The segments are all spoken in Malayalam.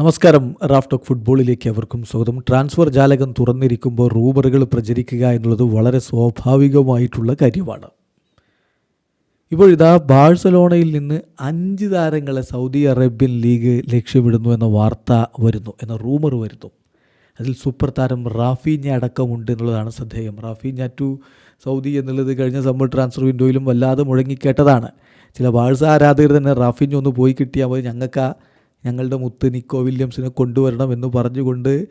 നമസ്കാരം. റാഫ് ടോക്ക് ഫുട്ബോളിലേക്ക് അവർക്കും സ്വാഗതം. ട്രാൻസ്ഫർ ജാലകം തുറന്നിരിക്കുമ്പോൾ റൂമറുകൾ പ്രചരിക്കുക എന്നുള്ളത് വളരെ സ്വാഭാവികമായിട്ടുള്ള കാര്യമാണ്. ഇപ്പോൾ ഇതാ ബാഴ്സലോണയിൽ നിന്ന് അഞ്ച് താരങ്ങളെ സൗദി അറേബ്യൻ ലീഗ് ലക്ഷ്യമിടുന്നു എന്ന വാർത്ത വരുന്നു എന്ന റൂമർ വരുന്നു. അതിൽ സൂപ്പർ താരം റാഫീഞ്ഞ അടക്കമുണ്ട് എന്നുള്ളതാണ് ശ്രദ്ധേയം. റാഫീഞ്ഞ ടു സൗദി എന്നുള്ളത് കഴിഞ്ഞ സമ്മർ ട്രാൻസ്ഫർ വിൻഡോയിലും വല്ലാതെ മുഴങ്ങിക്കേട്ടതാണ്. ചില ബാഴ്സ ആരാധകർ തന്നെ റാഫീഞ്ഞ ഒന്ന് പോയി കിട്ടിയാൽ മതി ഞങ്ങൾക്ക് ഞങ്ങളുടെ മുത്ത് നിക്കോ വില്യംസിനെ കൊണ്ടുവരണം എന്ന് പറഞ്ഞുകൊണ്ട്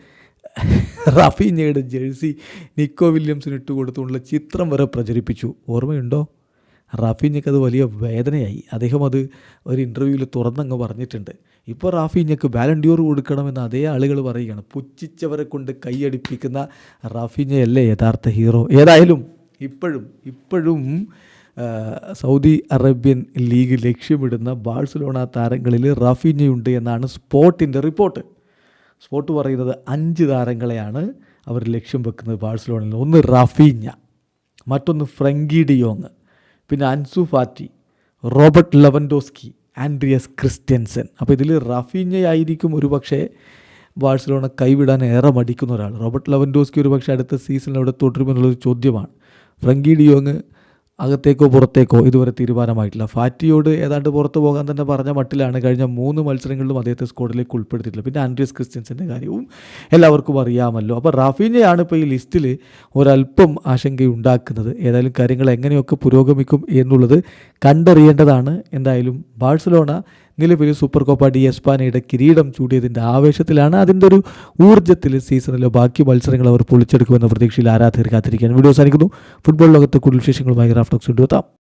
റഫീഞ്ഞയുടെ ജേഴ്സി നിക്കോ വില്യംസിന് ഇട്ട് കൊടുത്തുകൊണ്ടുള്ള ചിത്രം വരെ പ്രചരിപ്പിച്ചു. ഓർമ്മയുണ്ടോ? റാഫീഞ്ഞയ്ക്ക് അത് വലിയ വേദനയായി. അദ്ദേഹം അത് ഒരു ഇന്റർവ്യൂവിൽ തുറന്നങ്ങ് പറഞ്ഞിട്ടുണ്ട്. ഇപ്പോൾ റാഫീഞ്ഞക്ക് ബാലൻഡ്യൂർ കൊടുക്കണമെന്ന് അതേ ആളുകൾ പറയുകയാണ്. പുച്ഛിച്ചവരെ കൊണ്ട് കൈയടിപ്പിക്കുന്ന റാഫീഞ്ഞയല്ലേ യഥാർത്ഥ ഹീറോ ഏതായാലും ഇപ്പോഴും ഇപ്പോഴും സൗദി അറേബ്യൻ ലീഗ് ലക്ഷ്യമിടുന്ന ബാഴ്സലോണ താരങ്ങളിൽ റാഫീഞ്ഞയുണ്ട് എന്നാണ് സ്പോട്ടിന്റെ റിപ്പോർട്ട്. സ്പോട്ട് പറയുന്നത് അഞ്ച് താരങ്ങളെയാണ് അവർ ലക്ഷ്യം വെക്കുന്നത് ബാഴ്സലോണയിൽ. ഒന്ന് റാഫീഞ്ഞ മറ്റൊന്ന് ഫ്രങ്കി ഡിയോങ് പിന്നെ Ansu Fati Robert Lewandowski Andreas Christensen. അപ്പോൾ ഇതിൽ റാഫീഞ്ഞയായിരിക്കും ഒരു പക്ഷേ ബാഴ്സലോണ കൈവിടാൻ ഏറെ മടിക്കുന്ന ഒരാൾ. റോബർട്ട് ലെവൻഡോസ്കി ഒരു പക്ഷേ അടുത്ത സീസണിൽ അവിടെ തുടരുമെന്നുള്ളൊരു ചോദ്യമാണ്. ഫ്രങ്കി ഡിയോങ് അകത്തേക്കോ പുറത്തേക്കോ ഇതുവരെ തീരുമാനമായിട്ടില്ല. ഫാറ്റിയോട് ഏതാണ്ട് പുറത്ത് പോകാൻ തന്നെ പറഞ്ഞ മട്ടിലാണ് കഴിഞ്ഞ മൂന്ന് മത്സരങ്ങളിലും അദ്ദേഹത്തെ സ്കോഡിലേക്ക് ഉൾപ്പെടുത്തിയിട്ടില്ല പിന്നെ ആൻഡ്രിയസ് ക്രിസ്ത്യൻസിന്റെ കാര്യവും എല്ലാവർക്കും അറിയാമല്ലോ. അപ്പോൾ റാഫീനെയാണ് ഇപ്പോൾ ഈ ലിസ്റ്റിൽ ഒരല്പം ആശങ്കയുണ്ടാക്കുന്നത്. ഏതായാലും കാര്യങ്ങൾ എങ്ങനെയൊക്കെ പുരോഗമിക്കും എന്നുള്ളത് കണ്ടറിയേണ്ടതാണ്. എന്തായാലും ബാഴ്സലോണ നിലവിൽ സൂപ്പർ കോപ്പ ഡി എസ്പാനയുടെ കിരീടം ചൂടിയതിന്റെ ആവേശത്തിലാണ് അതിന്റെ ഒരു ഊർജത്തിൽ സീസണിലെ ബാക്കി മത്സരങ്ങൾ അവർ പൊളിച്ചെടുക്കുമെന്ന പ്രതീക്ഷയിൽ ആരാധകർ കാത്തിരിക്കുകയാണ്. വീഡിയോ അവസാനിക്കുന്നു. ഫുട്ബോൾ ലോകത്തെ കൂടുതൽ വിശേഷങ്ങളുമായി റാഫ്റ്റോക്സ് കൊണ്ടുവെത്താം